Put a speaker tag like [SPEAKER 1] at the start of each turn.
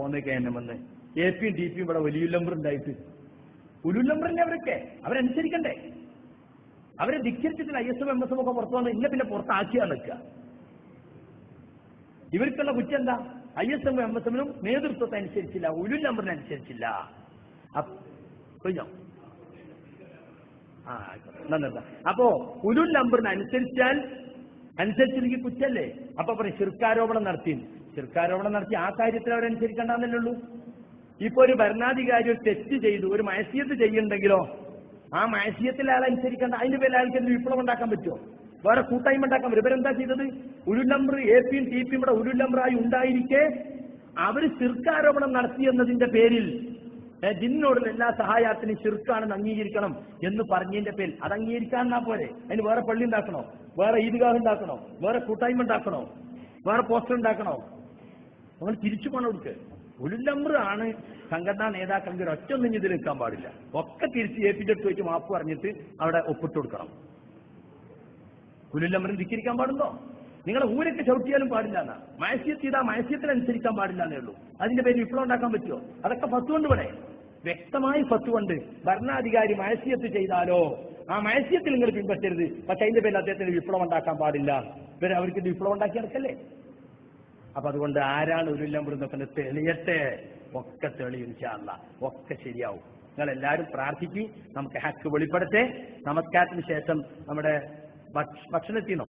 [SPEAKER 1] പോന്നേ കേന്ദ്രമെന്ന് എ പിയും ഡി പിയും ഇവിടെ നമ്പർ ഉണ്ടായിട്ട്. ഉലുല്ലംബറിനെ അവരൊക്കെ അവരനുസരിക്കണ്ടേ? അവരെ ധിക്കരിച്ചിട്ട് I S M M S M ഒക്കെ പുറത്തു വന്ന് ഇന്ന പിന്നെ പുറത്താക്കിയാ നിൽക്കുക. ഇവർക്കുള്ള കുറ്റം എന്താ? I S M M S എമ്മിനും നേതൃത്വത്തെ അനുസരിച്ചില്ല ഉലുൽ നമ്പറിനെ അനുസരിച്ചില്ല കഴിഞ്ഞോ. എന്നാ. അപ്പോ അനുസരിച്ചാൽ അനുസരിച്ചില്ലെങ്കിൽ കുറ്റല്ലേ? അപ്പൊ പറയും ശിർക്കാരോപണം നടത്തി ശിർക്കാരോപണം നടത്തി ആ കാര്യത്തിൽ അവരനുസരിക്കേണ്ടെന്നല്ലേ ഉള്ളൂ ഇപ്പൊ ഒരു ഭരണാധികാരി ഒരു തെറ്റ് ചെയ്തു ഒരു മയസിയത്ത് ചെയ്യുന്നുണ്ടെങ്കിലോ ആ മയസിയത്തിൽ അയാൾ അനുസരിക്കേണ്ട അതിന്റെ പേരിൽ അയാൾക്ക് എന്ത് വിപ്ലവം ഉണ്ടാക്കാൻ പറ്റുമോ വേറെ കൂട്ടായ്മ ഉണ്ടാക്കാൻ പറ്റും ഇവരെന്താ ചെയ്തത്? നമ്പർ എ പിയും ടി പിയും ഇവിടെ നമ്പറായി ഉണ്ടായിരിക്കെ അവർ നടത്തി എന്നതിന്റെ പേരിൽ ജിന്നോടുള്ള എല്ലാ സഹായത്തിനും ശിർക്കാണെന്ന് അംഗീകരിക്കണം എന്ന് പറഞ്ഞതിന്റെ പേരിൽ. അത് അംഗീകരിക്കാൻ എന്നാ പോരെ? അതിന് വേറെ പള്ളി ഉണ്ടാക്കണോ? വേറെ ഈദ്ഗാഹ് ഉണ്ടാക്കണോ? വേറെ കൂട്ടായ്മ ഉണ്ടാക്കണോ? വേറെ പോസ്റ്റർ ഉണ്ടാക്കണോ? നമ്മൾ തിരിച്ചു പോകണം അവർക്ക് നമ്പർ ആണ് സംഘടനാ നേതാക്കൾക്ക് ഒരു ഒറ്റ ഒന്നും ഇതിൽ നിൽക്കാൻ പാടില്ല. ഒക്കെ തിരിച്ച് ഏപ്പിന്റെ അടുത്ത് വെച്ച് മാപ്പ് പറഞ്ഞിട്ട് അവിടെ ഒപ്പിട്ട് കൊടുക്കണം. കുലുല്ലമ്പരം ധിക്കരിക്കാൻ പാടുണ്ടോ? നിങ്ങളെ ഊരൊക്കെ ചവിട്ടിയാലും പാടില്ല എന്നാ. മയസ്യത്ത് ചെയ്താൽ മയസ്യത്തിനനുസരിക്കാൻ പാടില്ല എന്നേ ഉള്ളൂ. അതിന്റെ പേര് വിപ്ലവം ഉണ്ടാക്കാൻ പറ്റുമോ? അതൊക്കെ പത്തുകൊണ്ട് ഇവിടെ. വ്യക്തമായി പത്തുകൊണ്ട് ഭരണാധികാരി മയസ്യത്ത് ചെയ്താലോ? ആ മയസ്യത്തിൽ നിങ്ങൾ പിൻപറ്റരുത്. പക്ഷെ അതിന്റെ പേരിൽ അദ്ദേഹത്തിന് വിപ്ലവം ഉണ്ടാക്കാൻ പാടില്ല. ഇവർ അവർക്ക് ഇത് വിപ്ലവം ഉണ്ടാക്കി നടക്കല്ലേ? അപ്പൊ അതുകൊണ്ട് ആരാണ് നോക്കുന്നത് തെളിയട്ടെ. ഒക്കെ തെളിയും ഇൻഷാല്ല ഒക്കെ ശരിയാവും. നിങ്ങൾ എല്ലാവരും പ്രാർത്ഥിക്കും. നമുക്ക് ഹക്ക് വെളിപ്പെടട്ടെ നമസ്കാരത്തിന് ശേഷം നമ്മുടെ ഭക്ഷണത്തിനോ